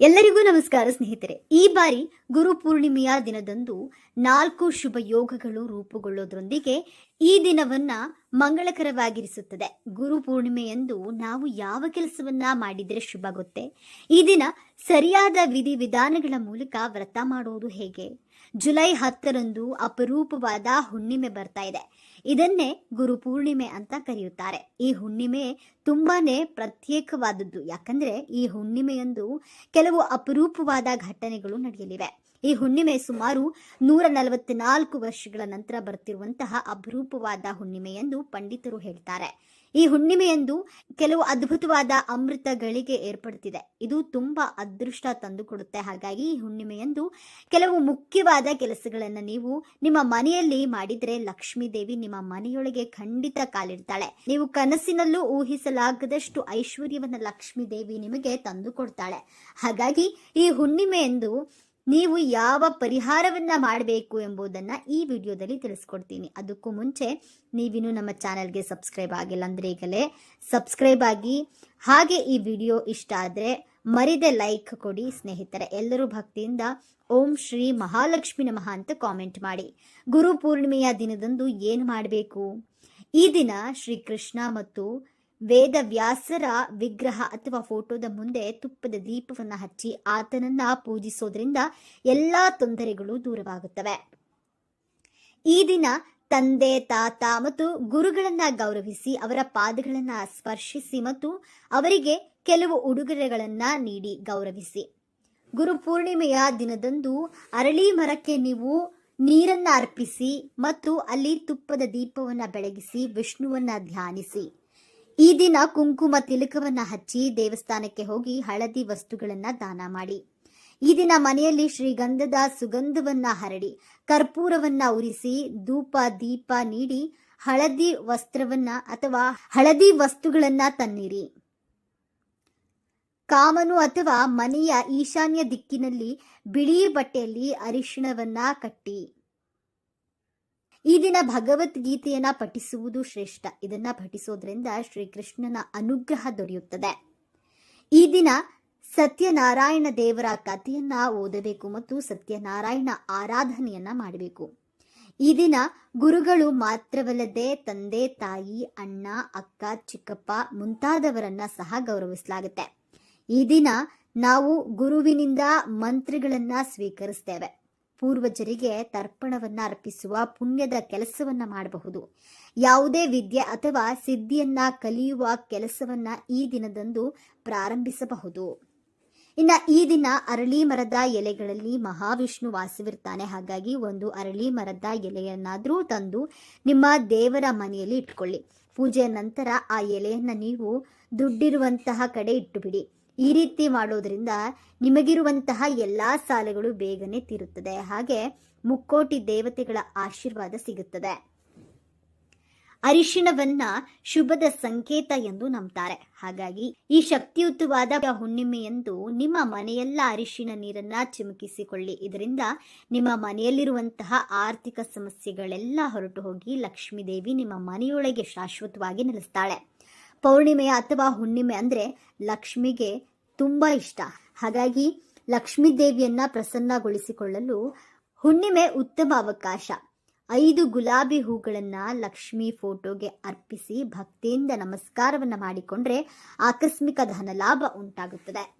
ಎಲ್ಲರಿಗೂ ನಮಸ್ಕಾರ ಸ್ನೇಹಿತರೆ. ಈ ಬಾರಿ ಗುರು ಪೂರ್ಣಿಮೆಯ ದಿನದಂದು ನಾಲ್ಕು ಶುಭ ಯೋಗಗಳು ರೂಪುಗೊಳ್ಳೋದ್ರೊಂದಿಗೆ ಈ ದಿನವನ್ನ ಮಂಗಳಕರವಾಗಿರಿಸುತ್ತದೆ. ಗುರು ಪೂರ್ಣಿಮೆಯಂದು ನಾವು ಯಾವ ಕೆಲಸವನ್ನ ಮಾಡಿದರೆ ಶುಭ ಗೊತ್ತೇ? ಈ ದಿನ ಸರಿಯಾದ ವಿಧಿವಿಧಾನಗಳ ಮೂಲಕ ವ್ರತ ಮಾಡುವುದು ಹೇಗೆ? ಜುಲೈ ಹತ್ತರಂದು ಅಪರೂಪವಾದ ಹುಣ್ಣಿಮೆ ಬರ್ತಾ ಇದೆ. ಇದನ್ನೇ ಗುರು ಪೂರ್ಣಿಮೆ ಅಂತ ಕರೆಯುತ್ತಾರೆ. ಈ ಹುಣ್ಣಿಮೆ ತುಂಬಾನೇ ಪ್ರತ್ಯೇಕವಾದದ್ದು. ಯಾಕಂದ್ರೆ ಈ ಹುಣ್ಣಿಮೆಯಂದು ಕೆಲವು ಅಪರೂಪವಾದ ಘಟನೆಗಳು ನಡೆಯಲಿವೆ. ಈ ಹುಣ್ಣಿಮೆ ಸುಮಾರು ನೂರ ನಲವತ್ನಾಲ್ಕು ವರ್ಷಗಳ ನಂತರ ಬರ್ತಿರುವಂತಹ ಅಪರೂಪವಾದ ಹುಣ್ಣಿಮೆ ಎಂದು ಪಂಡಿತರು ಹೇಳ್ತಾರೆ. ಈ ಹುಣ್ಣಿಮೆಯಂದು ಕೆಲವು ಅದ್ಭುತವಾದ ಅಮೃತ ಗಳಿಗೆ ಏರ್ಪಡುತ್ತಿದೆ ಇದು ತುಂಬಾ ಅದೃಷ್ಟ ತಂದುಕೊಡುತ್ತೆ. ಹಾಗಾಗಿ ಈ ಹುಣ್ಣಿಮೆಯಂದು ಕೆಲವು ಮುಖ್ಯವಾದ ಕೆಲಸಗಳನ್ನು ನೀವು ನಿಮ್ಮ ಮನೆಯಲ್ಲಿ ಮಾಡಿದರೆ ಲಕ್ಷ್ಮೀ ದೇವಿ ನಿಮ್ಮ ಮನೆಯೊಳಗೆ ಖಂಡಿತ ಕಾಲಿಡ್ತಾಳೆ. ನೀವು ಕನಸಿನಲ್ಲೂ ಊಹಿಸಲಾಗದಷ್ಟು ಐಶ್ವರ್ಯವನ್ನ ಲಕ್ಷ್ಮೀ ದೇವಿ ನಿಮಗೆ ತಂದು ಕೊಡ್ತಾಳೆ ಹಾಗಾಗಿ ಈ ಹುಣ್ಣಿಮೆಯಂದು ನೀವು ಯಾವ ಪರಿಹಾರವನ್ನು ಮಾಡಬೇಕು ಎಂಬುದನ್ನ ಈ ವಿಡಿಯೋದಲ್ಲಿ ತಿಳಿಸ್ಕೊಡ್ತೀನಿ. ಅದಕ್ಕೂ ಮುಂಚೆ ನೀವಿನ್ನೂ ನಮ್ಮ ಚಾನಲ್ಗೆ ಸಬ್ಸ್ಕ್ರೈಬ್ ಆಗಿಲ್ಲ ಅಂದ್ರೆ ಈಗಲೇ ಸಬ್ಸ್ಕ್ರೈಬ್ ಆಗಿ ಹಾಗೆ ಈ ವಿಡಿಯೋ ಇಷ್ಟ ಆದ್ರೆ ಮರಿದೆ ಲೈಕ್ ಕೊಡಿ ಸ್ನೇಹಿತರೆ. ಎಲ್ಲರೂ ಭಕ್ತಿಯಿಂದ ಓಂ ಶ್ರೀ ಮಹಾಲಕ್ಷ್ಮಿ ನಮಃ ಅಂತ ಕಾಮೆಂಟ್ ಮಾಡಿ. ಗುರು ಪೂರ್ಣಿಮೆಯ ದಿನದಂದು ಏನು ಮಾಡಬೇಕು? ಈ ದಿನ ಶ್ರೀ ಕೃಷ್ಣ ಮತ್ತು ವೇದವ್ಯಾಸರ ವಿಗ್ರಹ ಅಥವಾ ಫೋಟೋದ ಮುಂದೆ ತುಪ್ಪದ ದೀಪವನ್ನು ಹಚ್ಚಿ ಆತನನ್ನ ಪೂಜಿಸೋದ್ರಿಂದ ಎಲ್ಲಾ ತೊಂದರೆಗಳು ದೂರವಾಗುತ್ತವೆ. ಈ ದಿನ ತಂದೆ, ತಾತ ಮತ್ತು ಗುರುಗಳನ್ನ ಗೌರವಿಸಿ ಅವರ ಪಾದಗಳನ್ನ ಸ್ಪರ್ಶಿಸಿ ಮತ್ತು ಅವರಿಗೆ ಕೆಲವು ಉಡುಗೊರೆಗಳನ್ನ ನೀಡಿ ಗೌರವಿಸಿ. ಗುರು ಪೂರ್ಣಿಮೆಯ ದಿನದಂದು ಅರಳಿ ಮರಕ್ಕೆ ನೀವು ನೀರನ್ನ ಅರ್ಪಿಸಿ ಮತ್ತು ಅಲ್ಲಿ ತುಪ್ಪದ ದೀಪವನ್ನ ಬೆಳಗಿಸಿ, ವಿಷ್ಣುವನ್ನ ಧ್ಯಾನಿಸಿ. ಈ ದಿನ ಕುಂಕುಮ ತಿಲಕವನ್ನ ಹಚ್ಚಿ ದೇವಸ್ಥಾನಕ್ಕೆ ಹೋಗಿ ಹಳದಿ ವಸ್ತುಗಳನ್ನ ದಾನ ಮಾಡಿ. ಈ ದಿನ ಮನೆಯಲ್ಲಿ ಶ್ರೀಗಂಧದ ಸುಗಂಧವನ್ನ ಹರಡಿ, ಕರ್ಪೂರವನ್ನ ಉರಿಸಿ, ಧೂಪ, ದೀಪ ನೀಡಿ ಹಳದಿ ವಸ್ತ್ರವನ್ನ ಅಥವಾ ಹಳದಿ ವಸ್ತುಗಳನ್ನ ತನ್ನಿರಿ. ಕಾಮನು ಅಥವಾ ಮನೆಯ ಈಶಾನ್ಯ ದಿಕ್ಕಿನಲ್ಲಿ ಬಿಳಿ ಬಟ್ಟೆಯಲ್ಲಿ ಅರಿಶಿಣವನ್ನ ಕಟ್ಟಿ. ಈ ದಿನ ಭಗವದ್ಗೀತೆಯನ್ನ ಪಠಿಸುವುದು ಶ್ರೇಷ್ಠ. ಇದನ್ನ ಪಠಿಸೋದ್ರಿಂದ ಶ್ರೀಕೃಷ್ಣನ ಅನುಗ್ರಹ ದೊರೆಯುತ್ತದೆ. ಈ ದಿನ ಸತ್ಯನಾರಾಯಣ ದೇವರ ಕಥೆಯನ್ನ ಓದಬೇಕು ಮತ್ತು ಸತ್ಯನಾರಾಯಣ ಆರಾಧನೆಯನ್ನ ಮಾಡಬೇಕು. ಈ ದಿನ ಗುರುಗಳು ಮಾತ್ರವಲ್ಲದೆ ತಂದೆ, ತಾಯಿ, ಅಣ್ಣ, ಅಕ್ಕ, ಚಿಕ್ಕಪ್ಪ ಮುಂತಾದವರನ್ನ ಸಹ ಗೌರವಿಸಲಾಗುತ್ತೆ. ಈ ದಿನ ನಾವು ಗುರುವಿನಿಂದ ಮಂತ್ರಗಳನ್ನ ಸ್ವೀಕರಿಸ್ತೇವೆ. ಪೂರ್ವಜರಿಗೆ ತರ್ಪಣವನ್ನು ಅರ್ಪಿಸುವ ಪುಣ್ಯದ ಕೆಲಸವನ್ನ ಮಾಡಬಹುದು. ಯಾವುದೇ ವಿದ್ಯೆ ಅಥವಾ ಸಿದ್ಧಿಯನ್ನ ಕಲಿಯುವ ಕೆಲಸವನ್ನ ಈ ದಿನದಂದು ಪ್ರಾರಂಭಿಸಬಹುದು. ಇನ್ನ ಈ ದಿನ ಅರಳಿ ಮರದ ಎಲೆಗಳಲ್ಲಿ ಮಹಾವಿಷ್ಣು ವಾಸವಿರ್ತಾನೆ. ಹಾಗಾಗಿ ಒಂದು ಅರಳಿ ಮರದ ಎಲೆಯನ್ನಾದರೂ ತಂದು ನಿಮ್ಮ ದೇವರ ಮನೆಯಲ್ಲಿ ಇಟ್ಕೊಳ್ಳಿ. ಪೂಜೆಯ ನಂತರ ಆ ಎಲೆಯನ್ನ ನೀವು ದುಡ್ಡಿರುವಂತಹ ಕಡೆ ಇಟ್ಟುಬಿಡಿ. ಈ ರೀತಿ ಮಾಡೋದ್ರಿಂದ ನಿಮಗಿರುವಂತಹ ಎಲ್ಲಾ ಸಾಲಗಳು ಬೇಗನೆ ತೀರುತ್ತದೆ. ಹಾಗೆ ಮುಕ್ಕೋಟಿ ದೇವತೆಗಳ ಆಶೀರ್ವಾದ ಸಿಗುತ್ತದೆ. ಅರಿಶಿಣವನ್ನ ಶುಭದ ಸಂಕೇತ ಎಂದು ನಂಬ್ತಾರೆ. ಹಾಗಾಗಿ ಈ ಶಕ್ತಿಯುತವಾದ ಹುಣ್ಣಿಮೆಯಂದು ನಿಮ್ಮ ಮನೆಯೆಲ್ಲ ಅರಿಶಿಣ ನೀರನ್ನ ಚಿಮುಕಿಸಿಕೊಳ್ಳಿ. ಇದರಿಂದ ನಿಮ್ಮ ಮನೆಯಲ್ಲಿರುವಂತಹ ಆರ್ಥಿಕ ಸಮಸ್ಯೆಗಳೆಲ್ಲ ಹೊರಟು ಹೋಗಿ ಲಕ್ಷ್ಮೀದೇವಿ ನಿಮ್ಮ ಮನೆಯೊಳಗೆ ಶಾಶ್ವತವಾಗಿ ನೆಲೆಸ್ತಾಳೆ. ಪೌರ್ಣಿಮೆಯ ಅಥವಾ ಹುಣ್ಣಿಮೆ ಅಂದರೆ ಲಕ್ಷ್ಮಿಗೆ ತುಂಬ ಇಷ್ಟ. ಹಾಗಾಗಿ ಲಕ್ಷ್ಮೀ ದೇವಿಯನ್ನ ಪ್ರಸನ್ನಗೊಳಿಸಿಕೊಳ್ಳಲು ಹುಣ್ಣಿಮೆ ಉತ್ತಮ ಅವಕಾಶ. ಐದು ಗುಲಾಬಿ ಹೂಗಳನ್ನು ಲಕ್ಷ್ಮಿ ಫೋಟೋಗೆ ಅರ್ಪಿಸಿ ಭಕ್ತಿಯಿಂದ ನಮಸ್ಕಾರವನ್ನು ಮಾಡಿಕೊಂಡ್ರೆ ಆಕಸ್ಮಿಕ ಧನಲಾಭ ಉಂಟಾಗುತ್ತದೆ.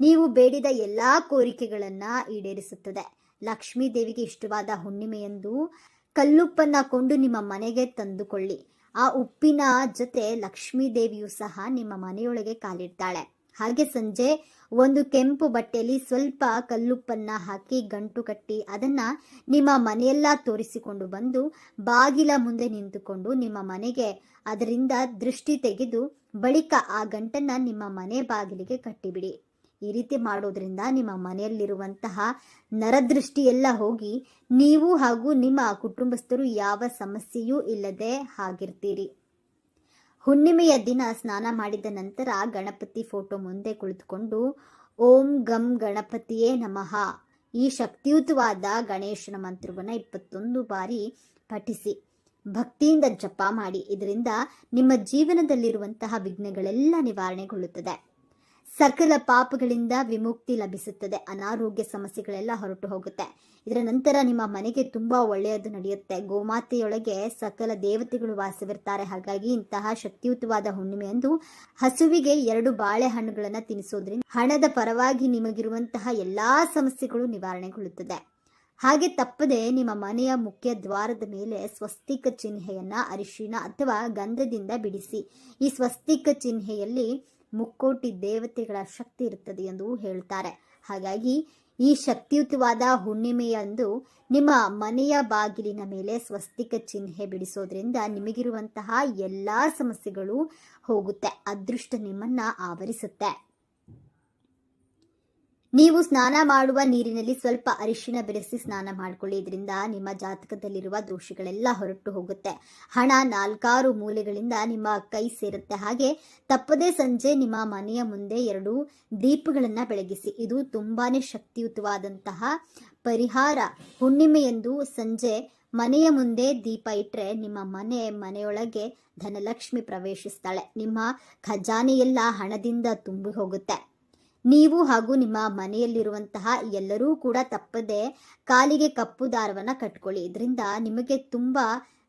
ನೀವು ಬೇಡಿದ ಎಲ್ಲಾ ಕೋರಿಕೆಗಳನ್ನು ಈಡೇರಿಸುತ್ತದೆ. ಲಕ್ಷ್ಮೀ ದೇವಿಗೆ ಇಷ್ಟವಾದ ಹುಣ್ಣಿಮೆಯಂದು ಕಲ್ಲುಪ್ಪನ್ನ ಕೊಂಡು ನಿಮ್ಮ ಮನೆಗೆ ತಂದುಕೊಳ್ಳಿ. ಆ ಉಪ್ಪಿನ ಜೊತೆ ಲಕ್ಷ್ಮೀ ದೇವಿಯು ಸಹ ನಿಮ್ಮ ಮನೆಯೊಳಗೆ ಕಾಲಿಡ್ತಾಳೆ. ಹಾಗೆ ಸಂಜೆ ಒಂದು ಕೆಂಪು ಬಟ್ಟೆಯಲ್ಲಿ ಸ್ವಲ್ಪ ಕಲ್ಲುಪ್ಪನ್ನ ಹಾಕಿ ಗಂಟು ಕಟ್ಟಿ ಅದನ್ನ ನಿಮ್ಮ ಮನೆಯೆಲ್ಲ ತೋರಿಸಿಕೊಂಡು ಬಂದು ಬಾಗಿಲ ಮುಂದೆ ನಿಂತುಕೊಂಡು ನಿಮ್ಮ ಮನೆಗೆ ಅದರಿಂದ ದೃಷ್ಟಿ ತೆಗೆದು ಬಳಿಕ ಆ ಗಂಟನ್ನ ನಿಮ್ಮ ಮನೆ ಬಾಗಿಲಿಗೆ ಕಟ್ಟಿಬಿಡಿ. ಈ ರೀತಿ ಮಾಡೋದ್ರಿಂದ ನಿಮ್ಮ ಮನೆಯಲ್ಲಿರುವಂತಹ ನರದೃಷ್ಟಿ ಎಲ್ಲ ಹೋಗಿ ನೀವು ಹಾಗೂ ನಿಮ್ಮ ಕುಟುಂಬಸ್ಥರು ಯಾವ ಸಮಸ್ಯೆಯೂ ಇಲ್ಲದೆ ಹಾಗಿರ್ತೀರಿ. ಹುಣ್ಣಿಮೆಯ ದಿನ ಸ್ನಾನ ಮಾಡಿದ ನಂತರ ಗಣಪತಿ ಫೋಟೋ ಮುಂದೆ ಕುಳಿತುಕೊಂಡು, ಓಂ ಗಂ ಗಣಪತಿಯೇ ನಮಃ, ಈ ಶಕ್ತಿಯುತವಾದ ಗಣೇಶನ ಮಂತ್ರವನ್ನು ಇಪ್ಪತ್ತೊಂದು ಬಾರಿ ಪಠಿಸಿ, ಭಕ್ತಿಯಿಂದ ಜಪ ಮಾಡಿ, ಇದರಿಂದ ನಿಮ್ಮ ಜೀವನದಲ್ಲಿರುವಂತಹ ವಿಘ್ನಗಳೆಲ್ಲ ನಿವಾರಣೆಗೊಳ್ಳುತ್ತದೆ. ಸಕಲ ಪಾಪಗಳಿಂದ ವಿಮುಕ್ತಿ ಲಭಿಸುತ್ತದೆ. ಅನಾರೋಗ್ಯ ಸಮಸ್ಯೆಗಳೆಲ್ಲ ಹೊರಟು ಹೋಗುತ್ತೆ. ಇದರ ನಂತರ ನಿಮ್ಮ ಮನೆಗೆ ತುಂಬಾ ಒಳ್ಳೆಯದು ನಡೆಯುತ್ತೆ. ಗೋಮಾತೆಯೊಳಗೆ ಸಕಲ ದೇವತೆಗಳು ವಾಸವಿರ್ತಾರೆ. ಹಾಗಾಗಿ ಇಂತಹ ಶಕ್ತಿಯುತವಾದ ಹುಣ್ಣಿಮೆಯಂದು ಹಸುವಿಗೆ ಎರಡು ಬಾಳೆಹಣ್ಣುಗಳನ್ನು ತಿನ್ನಿಸೋದ್ರಿಂದ ಹಣದ ಪರವಾಗಿ ನಿಮಗಿರುವಂತಹ ಎಲ್ಲಾ ಸಮಸ್ಯೆಗಳು ನಿವಾರಣೆಗೊಳ್ಳುತ್ತದೆ. ಹಾಗೆ ತಪ್ಪದೆ ನಿಮ್ಮ ಮನೆಯ ಮುಖ್ಯ ದ್ವಾರದ ಮೇಲೆ ಸ್ವಸ್ತಿಕ ಚಿಹ್ನೆಯನ್ನ ಅರಿಶಿನ ಅಥವಾ ಗಂಧದಿಂದ ಬಿಡಿಸಿ. ಈ ಸ್ವಸ್ತಿಕ ಚಿಹ್ನೆಯಲ್ಲಿ ಮುಕ್ಕೋಟಿ ದೇವತೆಗಳ ಶಕ್ತಿ ಇರುತ್ತದೆ ಎಂದು ಹೇಳ್ತಾರೆ. ಹಾಗಾಗಿ ಈ ಶಕ್ತಿಯುತವಾದ ಹುಣ್ಣಿಮೆಯಂದು ನಿಮ್ಮ ಮನೆಯ ಬಾಗಿಲಿನ ಮೇಲೆ ಸ್ವಸ್ತಿಕ ಚಿಹ್ನೆ ಬಿಡಿಸೋದ್ರಿಂದ ನಿಮಗಿರುವಂತಹ ಎಲ್ಲಾ ಸಮಸ್ಯೆಗಳು ಹೋಗುತ್ತೆ. ಅದೃಷ್ಟ ನಿಮ್ಮನ್ನ ಆವರಿಸುತ್ತೆ. ನೀವು ಸ್ನಾನ ಮಾಡುವ ನೀರಿನಲ್ಲಿ ಸ್ವಲ್ಪ ಅರಿಶಿನ ಬೆರೆಸಿ ಸ್ನಾನ ಮಾಡಿಕೊಳ್ಳಿ. ಇದರಿಂದ ನಿಮ್ಮ ಜಾತಕದಲ್ಲಿರುವ ದೋಷಗಳೆಲ್ಲ ಹೊರಟು ಹೋಗುತ್ತೆ. ಹಣ, ನಾಲ್ಕಾರು ಮೂಲೆಗಳಿಂದ ನಿಮ್ಮ ಕೈ ಸೇರುತ್ತೆ. ಹಾಗೆ ತಪ್ಪದೇ ಸಂಜೆ ನಿಮ್ಮ ಮನೆಯ ಮುಂದೆ ಎರಡು ದೀಪಗಳನ್ನು ಬೆಳಗಿಸಿ. ಇದು ತುಂಬಾನೇ ಶಕ್ತಿಯುತವಾದಂತಹ ಪರಿಹಾರ. ಹುಣ್ಣಿಮೆಯಂದು ಸಂಜೆ ಮನೆಯ ಮುಂದೆ ದೀಪ ಇಟ್ಟರೆ ನಿಮ್ಮ ಮನೆ ಮನೆಯೊಳಗೆ ಧನಲಕ್ಷ್ಮಿ ಪ್ರವೇಶಿಸ್ತಾಳೆ. ನಿಮ್ಮ ಖಜಾನೆಯೆಲ್ಲ ಹಣದಿಂದ ತುಂಬಿ ಹೋಗುತ್ತೆ. ನೀವು ಹಾಗೂ ನಿಮ್ಮ ಮನೆಯಲ್ಲಿರುವಂತಹ ಎಲ್ಲರೂ ಕೂಡ ತಪ್ಪದೆ ಕಾಲಿಗೆ ಕಪ್ಪು ದಾರವನ್ನು ಕಟ್ಕೊಳ್ಳಿ. ಇದರಿಂದ ನಿಮಗೆ ತುಂಬ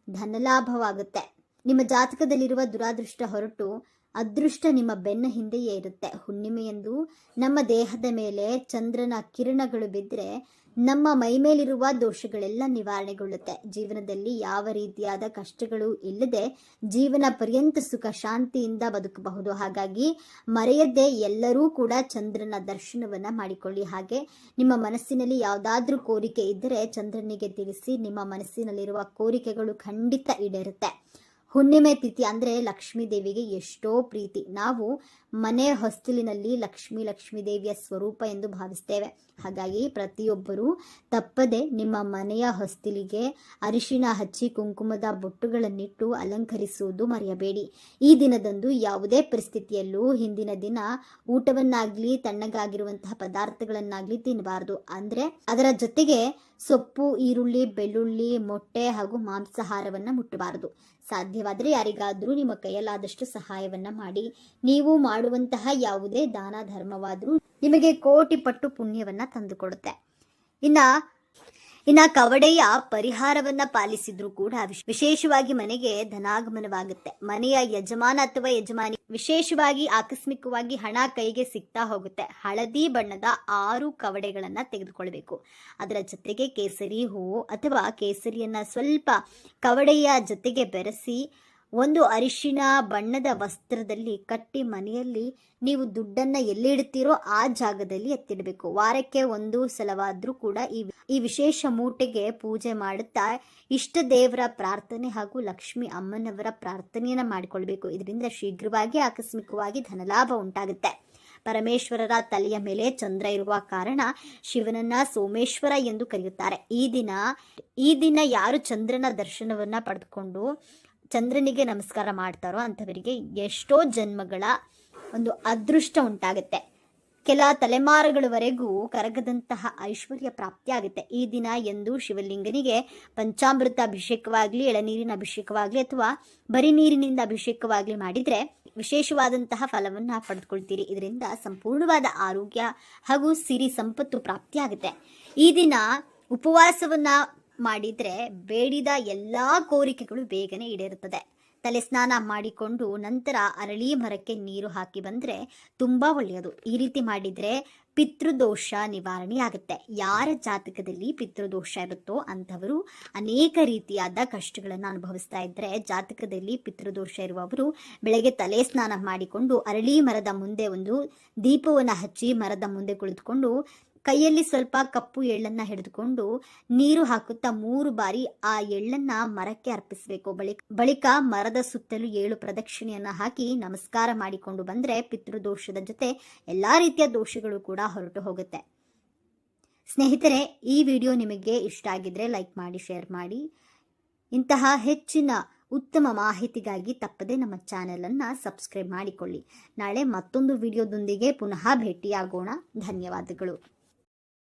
ಧನಲಾಭವಾಗುತ್ತೆ. ನಿಮ್ಮ ಜಾತಕದಲ್ಲಿರುವ ದುರಾದೃಷ್ಟ ಹೊರಟು ಅದೃಷ್ಟ ನಿಮ್ಮ ಬೆನ್ನ ಹಿಂದೆಯೇ ಇರುತ್ತೆ. ಹುಣ್ಣಿಮೆಯಂದು ನಮ್ಮ ದೇಹದ ಮೇಲೆ ಚಂದ್ರನ ಕಿರಣಗಳು ಬಿದ್ದರೆ ನಮ್ಮ ಮೈಮೇಲಿರುವ ದೋಷಗಳೆಲ್ಲ ನಿವಾರಣೆಗೊಳ್ಳುತ್ತೆ. ಜೀವನದಲ್ಲಿ ಯಾವ ರೀತಿಯಾದ ಕಷ್ಟಗಳು ಇಲ್ಲದೆ ಜೀವನ ಪರ್ಯಂತ ಸುಖ ಶಾಂತಿಯಿಂದ ಬದುಕಬಹುದು. ಹಾಗಾಗಿ ಮರೆಯದೆ ಎಲ್ಲರೂ ಕೂಡ ಚಂದ್ರನ ದರ್ಶನವನ್ನ ಮಾಡಿಕೊಳ್ಳಿ. ಹಾಗೆ ನಿಮ್ಮ ಮನಸ್ಸಿನಲ್ಲಿ ಯಾವುದಾದ್ರೂ ಕೋರಿಕೆ ಇದ್ದರೆ ಚಂದ್ರನಿಗೆ ತಿಳಿಸಿ ನಿಮ್ಮ ಮನಸ್ಸಿನಲ್ಲಿರುವ ಕೋರಿಕೆಗಳು ಖಂಡಿತ ಈಡೇರುತ್ತೆ. ಹುಣ್ಣಿಮೆ ತಿಥಿ ಅಂದರೆ ಲಕ್ಷ್ಮೀ ದೇವಿಗೆ ಎಷ್ಟೋ ಪ್ರೀತಿ. ನಾವು ಮನೆ ಹೊಸ್ತಿಲಿನಲ್ಲಿ ಲಕ್ಷ್ಮೀ ಲಕ್ಷ್ಮೀ ದೇವಿಯ ಸ್ವರೂಪ ಎಂದು ಭಾವಿಸ್ತೇವೆ. ಹಾಗಾಗಿ ಪ್ರತಿಯೊಬ್ಬರೂ ತಪ್ಪದೆ ನಿಮ್ಮ ಮನೆಯ ಹೊಸ್ತಿಲಿಗೆ ಅರಿಶಿಣ ಹಚ್ಚಿ ಕುಂಕುಮದ ಬೊಟ್ಟುಗಳನ್ನಿಟ್ಟು ಅಲಂಕರಿಸುವುದು ಮರೆಯಬೇಡಿ. ಈ ದಿನದಂದು ಯಾವುದೇ ಪರಿಸ್ಥಿತಿಯಲ್ಲೂ ಹಿಂದಿನ ದಿನ ಊಟವನ್ನಾಗ್ಲಿ, ತಣ್ಣಗಾಗಿರುವಂತಹ ಪದಾರ್ಥಗಳನ್ನಾಗ್ಲಿ ತಿನ್ನಬಾರದು. ಅಂದ್ರೆ ಅದರ ಜೊತೆಗೆ ಸೊಪ್ಪು, ಈರುಳ್ಳಿ, ಬೆಳ್ಳುಳ್ಳಿ, ಮೊಟ್ಟೆ ಹಾಗೂ ಮಾಂಸಾಹಾರವನ್ನ ಮುಟ್ಟಬಾರದು. ಸಾಧ್ಯವಾದರೆ ಯಾರಿಗಾದರೂ ನಿಮ್ಮ ಕೈಯಲ್ಲಾದಷ್ಟು ಸಹಾಯವನ್ನ ಮಾಡಿ. ನೀವು ಮಾಡುವಂತಹ ಯಾವುದೇ ದಾನ ಧರ್ಮವಾದರೂ ನಿಮಗೆ ಕೋಟಿ ಪಟ್ಟು ಪುಣ್ಯವನ್ನ ತಂದುಕೊಡುತ್ತೆ. ಇನ್ನ ಇನ್ನ ಕವಡೆಯ ಪರಿಹಾರವನ್ನ ಪಾಲಿಸಿದ್ರು ಕೂಡ ವಿಶ್- ವಿಶೇಷವಾಗಿ ಮನೆಗೆ ಧನಾಗಮನವಾಗುತ್ತೆ. ಮನೆಯ ಯಜಮಾನ ಅಥವಾ ಯಜಮಾನಿ ವಿಶೇಷವಾಗಿ ಆಕಸ್ಮಿಕವಾಗಿ ಹಣ ಕೈಗೆ ಸಿಗ್ತಾ ಹೋಗುತ್ತೆ. ಹಳದಿ ಬಣ್ಣದ ಆರು ಕವಡೆಗಳನ್ನ ತೆಗೆದುಕೊಳ್ಬೇಕು. ಅದರ ಜೊತೆಗೆ ಕೇಸರಿ ಹೂವು ಅಥವಾ ಕೇಸರಿಯನ್ನ ಸ್ವಲ್ಪ ಕವಡೆಯ ಜೊತೆಗೆ ಬೆರೆಸಿ ಒಂದು ಅರಿಶಿನ ಬಣ್ಣದ ವಸ್ತ್ರದಲ್ಲಿ ಕಟ್ಟಿ ಮನೆಯಲ್ಲಿ ನೀವು ದುಡ್ಡನ್ನು ಎಲ್ಲಿ ಇಡ್ತೀರೋ ಆ ಜಾಗದಲ್ಲಿ ಎತ್ತಿಡಬೇಕು. ವಾರಕ್ಕೆ ಒಂದು ಸಲವಾದರೂ ಕೂಡ ಈ ಈ ವಿಶೇಷ ಮೂಟೆಗೆ ಪೂಜೆ ಮಾಡುತ್ತಾ ಇಷ್ಟ ದೇವರ ಪ್ರಾರ್ಥನೆ ಹಾಗೂ ಲಕ್ಷ್ಮಿ ಅಮ್ಮನವರ ಪ್ರಾರ್ಥನೆಯನ್ನು ಮಾಡಿಕೊಳ್ಬೇಕು. ಇದರಿಂದ ಶೀಘ್ರವಾಗಿ ಆಕಸ್ಮಿಕವಾಗಿ ಧನಲಾಭ ಉಂಟಾಗುತ್ತೆ. ಪರಮೇಶ್ವರರ ತಲೆಯ ಮೇಲೆ ಚಂದ್ರ ಇರುವ ಕಾರಣ ಶಿವನನ್ನ ಸೋಮೇಶ್ವರ ಎಂದು ಕರೆಯುತ್ತಾರೆ. ಈ ದಿನ ಈ ದಿನ ಯಾರು ಚಂದ್ರನ ದರ್ಶನವನ್ನ ಪಡೆದುಕೊಂಡು ಚಂದ್ರನಿಗೆ ನಮಸ್ಕಾರ ಮಾಡ್ತಾರೋ ಅಂಥವರಿಗೆ ಎಷ್ಟೋ ಜನ್ಮಗಳ ಒಂದು ಅದೃಷ್ಟ ಉಂಟಾಗುತ್ತೆ. ಕೆಲ ತಲೆಮಾರುಗಳವರೆಗೂ ಕರಗದಂತಹ ಐಶ್ವರ್ಯ ಪ್ರಾಪ್ತಿಯಾಗುತ್ತೆ. ಈ ದಿನ ಎಂದು ಶಿವಲಿಂಗನಿಗೆ ಪಂಚಾಮೃತ ಅಭಿಷೇಕವಾಗಲಿ, ಎಳನೀರಿನ ಅಭಿಷೇಕವಾಗಲಿ ಅಥವಾ ಬರಿ ನೀರಿನಿಂದ ಅಭಿಷೇಕವಾಗಲಿ ಮಾಡಿದರೆ ವಿಶೇಷವಾದಂತಹ ಫಲವನ್ನು ಪಡೆದುಕೊಳ್ತೀರಿ. ಇದರಿಂದ ಸಂಪೂರ್ಣವಾದ ಆರೋಗ್ಯ ಹಾಗೂ ಸಿರಿ ಸಂಪತ್ತು ಪ್ರಾಪ್ತಿಯಾಗುತ್ತೆ. ಈ ದಿನ ಉಪವಾಸವನ್ನ ಮಾಡಿದರೆ ಬೇಡಿದ ಎಲ್ಲ ಕೋರಿಕೆಗಳು ಬೇಗನೆ ಈಡೇರುತ್ತದೆ. ತಲೆ ಸ್ನಾನ ಮಾಡಿಕೊಂಡು ನಂತರ ಅರಳಿ ಮರಕ್ಕೆ ನೀರು ಹಾಕಿ ಬಂದರೆ ತುಂಬ ಒಳ್ಳೆಯದು. ಈ ರೀತಿ ಮಾಡಿದರೆ ಪಿತೃದೋಷ ನಿವಾರಣೆ ಆಗುತ್ತೆ. ಯಾರ ಜಾತಕದಲ್ಲಿ ಪಿತೃದೋಷ ಇರುತ್ತೋ ಅಂಥವರು ಅನೇಕ ರೀತಿಯಾದ ಕಷ್ಟಗಳನ್ನು ಅನುಭವಿಸ್ತಾ ಇದ್ದರೆ ಜಾತಕದಲ್ಲಿ ಪಿತೃದೋಷ ಇರುವವರು ಬೆಳಗ್ಗೆ ತಲೆ ಸ್ನಾನ ಮಾಡಿಕೊಂಡು ಅರಳಿ ಮರದ ಮುಂದೆ ಒಂದು ದೀಪವನ್ನು ಹಚ್ಚಿ ಮರದ ಮುಂದೆ ಕುಳಿತುಕೊಂಡು ಕೈಯಲ್ಲಿ ಸ್ವಲ್ಪ ಕಪ್ಪು ಎಳ್ಳನ್ನ ಹಿಡಿದುಕೊಂಡು ನೀರು ಹಾಕುತ್ತಾ ಮೂರು ಬಾರಿ ಆ ಎಳ್ಳನ್ನ ಮರಕ್ಕೆ ಅರ್ಪಿಸಬೇಕು. ಬಳಿಕ ಬಳಿಕ ಮರದ ಸುತ್ತಲೂ ಏಳು ಪ್ರದಕ್ಷಿಣೆಯನ್ನ ಹಾಕಿ ನಮಸ್ಕಾರ ಮಾಡಿಕೊಂಡು ಬಂದ್ರೆ ಪಿತೃದೋಷದ ಜೊತೆ ಎಲ್ಲಾ ರೀತಿಯ ದೋಷಗಳು ಕೂಡ ಹೊರಟು ಹೋಗುತ್ತೆ. ಸ್ನೇಹಿತರೆ, ಈ ವಿಡಿಯೋ ನಿಮಗೆ ಇಷ್ಟ ಆಗಿದ್ರೆ ಲೈಕ್ ಮಾಡಿ, ಶೇರ್ ಮಾಡಿ. ಇಂತಹ ಹೆಚ್ಚಿನ ಉತ್ತಮ ಮಾಹಿತಿಗಾಗಿ ತಪ್ಪದೆ ನಮ್ಮ ಚಾನೆಲನ್ನು ಸಬ್ಸ್ಕ್ರೈಬ್ ಮಾಡಿಕೊಳ್ಳಿ. ನಾಳೆ ಮತ್ತೊಂದು ವಿಡಿಯೋದೊಂದಿಗೆ ಪುನಃ ಭೇಟಿಯಾಗೋಣ. ಧನ್ಯವಾದಗಳು.